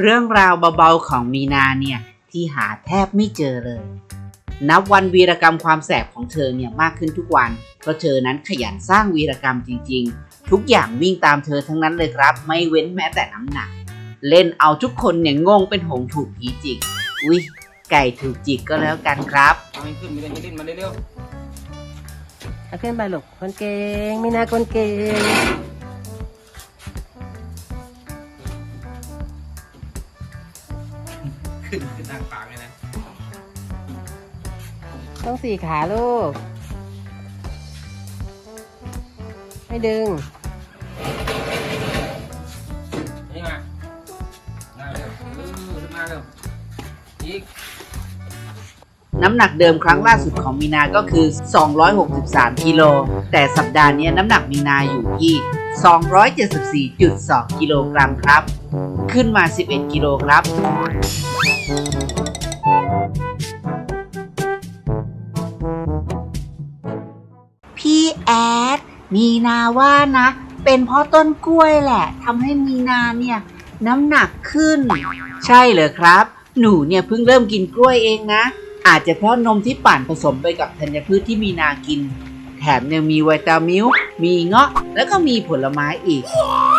เรื่องราวเบาๆของมีนาเนี่ยที่หาแทบไม่เจอเลย นับวันวีรกรรมความแสบของเธอเนี่ยมากขึ้นทุกวัน เพราะเธอนั้นขยันสร้างวีรกรรมจริง ๆ ทุกอย่างวิ่งตามเธอทั้งนั้นเลยครับ ไม่เว้นแม้แต่น้ำหนัก เล่นเอาทุกคนเนี่ยงงเป็นหงถูกผีจิก อุ๊ย ไก่ถูกจิกก็แล้วกันครับ เอาให้ขึ้นไปเล่นเล่นมาเร็วเอาขึ้นไปลูกคนเก่งมีนาคนเก่ง ขึ้นขึ้นทางปากเลยนะต้องสี่ขาลูก ไม่ดึง นี่มามาเร็วเออขึ้นมาเร็วอีกน้ำหนักเดิมครั้งล่าสุดของมีนาก็คือ 263 กิโล แต่สัปดาห์นี้น้ำหนักมีนาอยู่ที่ 274.2 กิโลกรัมครับ ขึ้นมา 11 กิโลครับ พี่แอด มีนาว่านะ เป็นเพราะต้นกล้วยแหละทำให้มีนาเนี่ย น้ำหนักขึ้น ใช่เหรอครับ หนูเนี่ยเพิ่งเริ่มกินกล้วยเองนะ อาจจะเพราะนมที่ปั่นผสมไปกับธัญพืชที่มีนากิน แถมยังมีวิตามิลมีเงาะ แล้วก็มีผลไม้อีก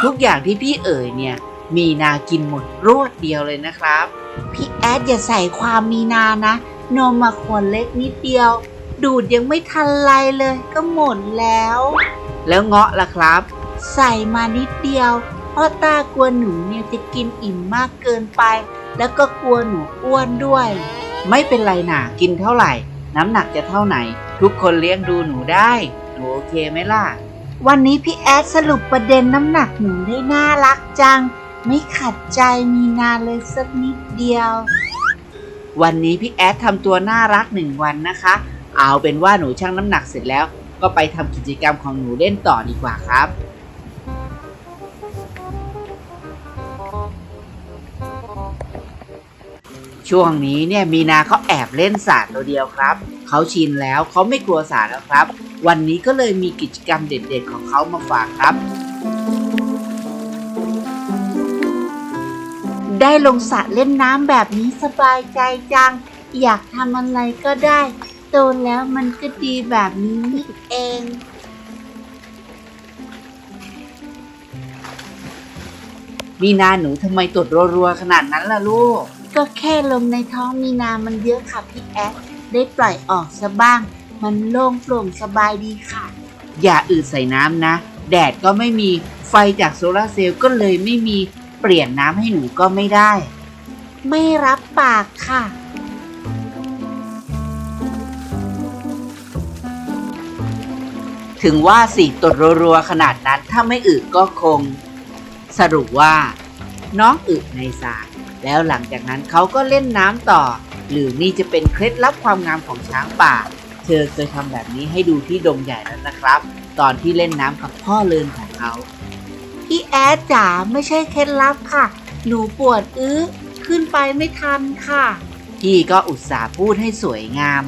ทุกอย่างที่พี่เอ๋ยเนี่ย มีนากินหมดรวดเดียวเลยนะครับ พี่แอดอย่าใส่ความมีนานะ นมมาขวดเล็กนิดเดียว ดูดยังไม่ทันไรเลย ก็หมดแล้ว แล้วเงาะล่ะครับ ใส่มานิดเดียวเพราะตากลัวหนูเนี่ยจะกินอิ่มมากเกินไป แล้วก็กลัวหนูอ้วนด้วย ไม่เป็นไรนะกินเท่าไหร่ น้ำหนักจะเท่าไหน ทุกคนเลี้ยงดูหนูได้หนูโอเคไหมล่ะ วันนี้พี่แอดสรุปประเด็นน้ำหนักหนูได้น่ารักจัง ไม่ขัดใจมีนาเลยสักนิดเดียว วันนี้พี่แอดทำตัวน่ารักหนึ่งวันนะคะ เอาเป็นว่าหนูชั่งน้ำหนักเสร็จแล้ว ก็ไปทำกิจกรรมของหนูเล่นต่อดีกว่าครับ ช่วงนี้เนี่ยมีนาเขาแอบเล่นสาดตัวเดียวครับ เขาชินแล้วเขาไม่กลัวสาดแล้วครับ วันนี้ก็เลยมีกิจกรรมเด็ดๆของเขามาฝากครับ ได้ลงสระเล่นน้ำแบบนี้สบายใจจัง อยากทำอะไรก็ได้โตแล้วมันก็ดีแบบนี้นี่เองมีนาหนูทำไมตดรัวๆขนาดนั้นล่ะลูก ก็แค่ลมในท้องมีนามันเยอะค่ะพี่แอดได้ปล่อยออกซะบ้าง มันโล่งโปร่งสบายดีค่ะ อย่าอืดใส่น้ำนะ แดดก็ไม่มีไฟจากโซลาร์เซลล์ก็เลยไม่มีเปลี่ยนน้ำให้หนูก็ไม่ได้ ไม่รับปากค่ะ ถึงว่าสิตดรัวๆขนาดนั้นถ้าไม่อึก็คง สรุปว่า น้องอึในสระ แล้วหลังจากนั้นเขาก็เล่นน้ำต่อ หรือนี่จะเป็นเคล็ดลับความงามของช้างป่า เธอเคยทำแบบนี้ให้ดูที่ดงใหญ่แล้วนะครับ ตอนที่เล่นน้ำกับพ่อเลินของเขา พี่แอดจ๋าไม่ใช่เคล็ดลับค่ะ หนูปวดอื้อขึ้นไปไม่ทันค่ะ พี่ก็อุตส่าห์พูดให้สวยงาม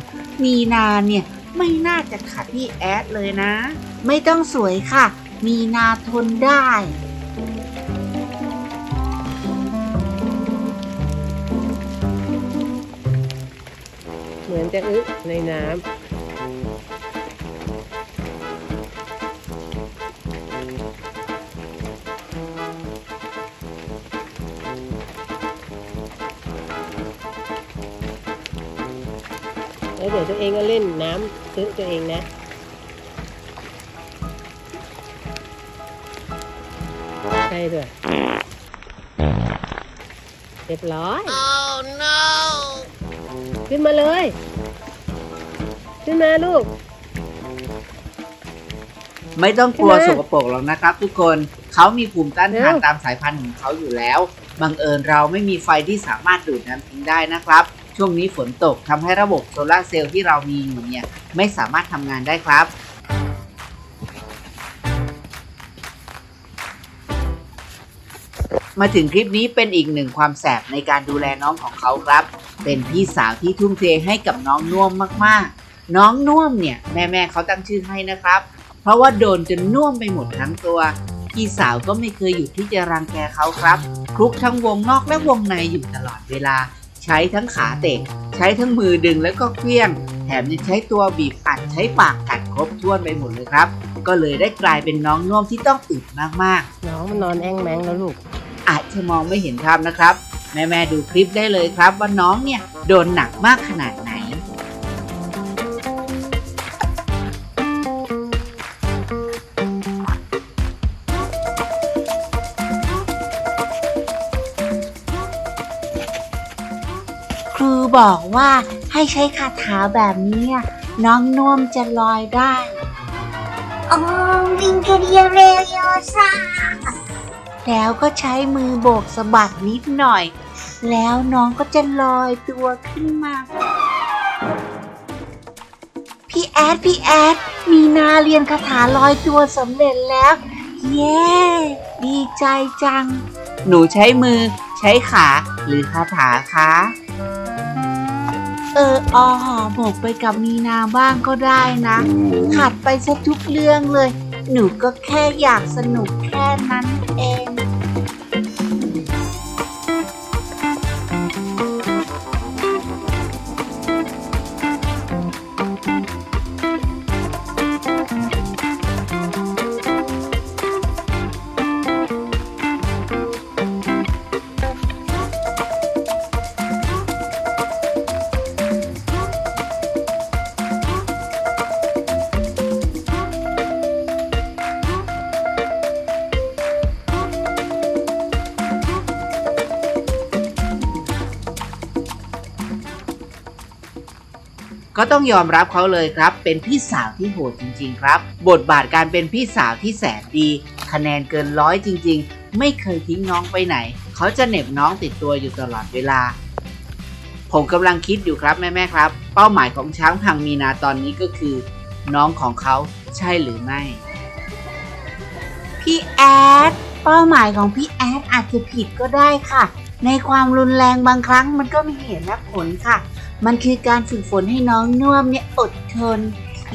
มีนาเนี่ยไม่น่าจะขัดพี่แอดเลยนะ ไม่ต้องสวยค่ะ มีนาทนได้ มือนจะอึในน้ำแล้วเดี๋ยวตัวเองก็เล่นน้ำซื้อตัวเองนะใช่ด้วยเรียบร้อยขึ้นมาเลย ขึ้นมาลูก ไม่ต้องกลัวใช่ไหมสกปรกหรอกนะครับ ทุกคนเขามีภูมิต้านทานเร็วตามสายพันธุ์ของเขาอยู่แล้วบังเอิญเราไม่มีไฟที่สามารถดูดน้ำทิ้งได้นะครับ ช่วงนี้ฝนตกทำให้ระบบโซลาร์เซลล์ที่เรามีอยู่เนี่ยไม่สามารถทำงานได้ครับ มาถึงคลิปนี้เป็นอีกหนึ่งความแสบในการดูแลน้องของเขาครับ เป็นพี่สาวที่ทุ่มเทให้กับน้องน่วมมากๆ น้องน่วมเนี่ยแม่ๆเขาตั้งชื่อให้นะครับ เพราะว่าโดนจนน่วมไปหมดทั้งตัวพี่สาวก็ไม่เคยหยุดที่จะรังแกเขาครับคลุกทั้งวงนอกและวงในอยู่ตลอดเวลา ใช้ทั้งขาเตะใช้ทั้งมือดึงแล้วก็เคลี้ยง แถมยังใช้ตัวบีบอัดใช้ปากกัดครบถ้วนไปหมดเลยครับ ก็เลยได้กลายเป็นน้องน่วมที่ต้องอึดมากๆ น้องมันนอนแองแมงแล้วลูก อาจจะมองไม่เห็นภาพนะครับ แม่ๆดูคลิปได้เลยครับว่าน้องเนี่ยโดนหนักมากขนาด บอกว่าให้ใช้คาถาแบบนี้น้องน่วมจะลอยได้โอ้วิงเกเดียเรโยซาแล้วก็ใช้มือโบกสะบัดนิดหน่อย แล้วน้องก็จะลอยตัวขึ้นมา พี่แอด พี่แอด มีนาเรียนคาถาลอยตัวสำเร็จแล้ว เย้ ดีใจจัง หนูใช้มือ ใช้ขา หรือคาถาคะ เออออหอหมกไปกับมีนาบ้างก็ได้นะ ขัดไปซะทุกเรื่องเลย หนูก็แค่อยากสนุกแค่นั้นเอง ก็ต้องยอมรับเขาเลยครับ เป็นพี่สาวที่โหดจริง ๆ ครับ บทบาทการเป็นพี่สาวที่แสนดี คะแนนเกินร้อยจริง ๆ ไม่เคยทิ้งน้องไปไหน เขาจะเหน็บน้องติดตัวอยู่ตลอดเวลา ผมกำลังคิดอยู่ครับแม่ๆครับ เป้าหมายของช้างพังมีนาตอนนี้ก็คือ น้องของเขาใช่หรือไม่ พี่แอดเป้าหมายของพี่แอดอาจจะผิดก็ได้ค่ะ ในความรุนแรงบางครั้งมันก็มีเหตุและผลค่ะ มันคือการฝึกฝนให้น้องน่วมเนี่ยอดทน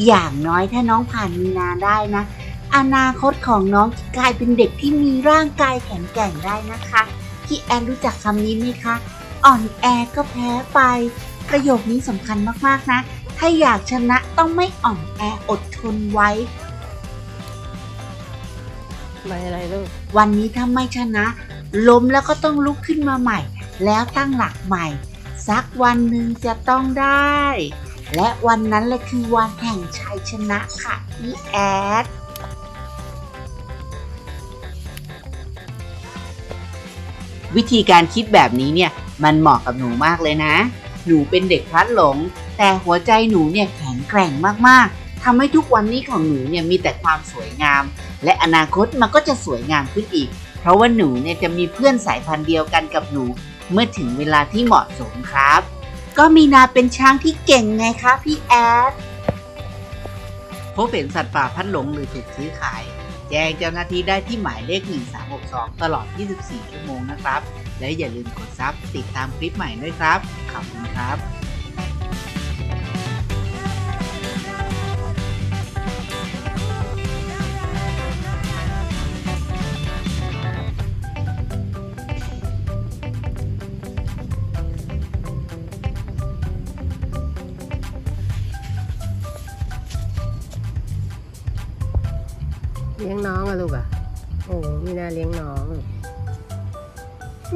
อย่างน้อยถ้าน้องผ่านมีนาได้นะ อนาคตของน้องจะกลายเป็นเด็กที่มีร่างกายแข็งแกร่งได้นะคะพี่แอนรู้จักคำนี้ไหมคะ อ่อนแอก็แพ้ไป ประโยคนี้สำคัญมากๆนะ ถ้าอยากชนะต้องไม่อ่อนแออดทนไว้ไม่อะไรลูกวันนี้ถ้าไม่ชนะ ล้มแล้วก็ต้องลุกขึ้นมาใหม่ แล้วตั้งหลักใหม่ สักวันหนึ่งจะต้องได้ และวันนั้นแหละคือวันแห่งชัยชนะค่ะพี่แอดวิธีการคิดแบบนี้เนี่ยมันเหมาะกับหนูมากเลยนะ หนูเป็นเด็กพลัดหลง แต่หัวใจหนูเนี่ยแข็งแกร่งมากๆทำให้ทุกวันนี้ของหนูเนี่ยมีแต่ความสวยงาม และอนาคตมันก็จะสวยงามขึ้นอีก เพราะว่าหนูเนี่ยจะมีเพื่อนสายพันธุ์เดียวกันกับหนู เมื่อถึงเวลาที่เหมาะสมครับ ก็มีนาเป็นช้างที่เก่งไงคะพี่แอดพบเห็นสัตว์ป่าพัดหลงหรือถูกซื้อขาย แจ้งเจ้าหน้าที่ได้ที่หมายเลข 1362 ตลอด 24 ชั่วโมงนะครับ และอย่าลืมกดซับติดตามคลิปใหม่ด้วยครับ ขอบคุณครับ อะลูกอะโอ้มีนาเลี้ยงน้องอ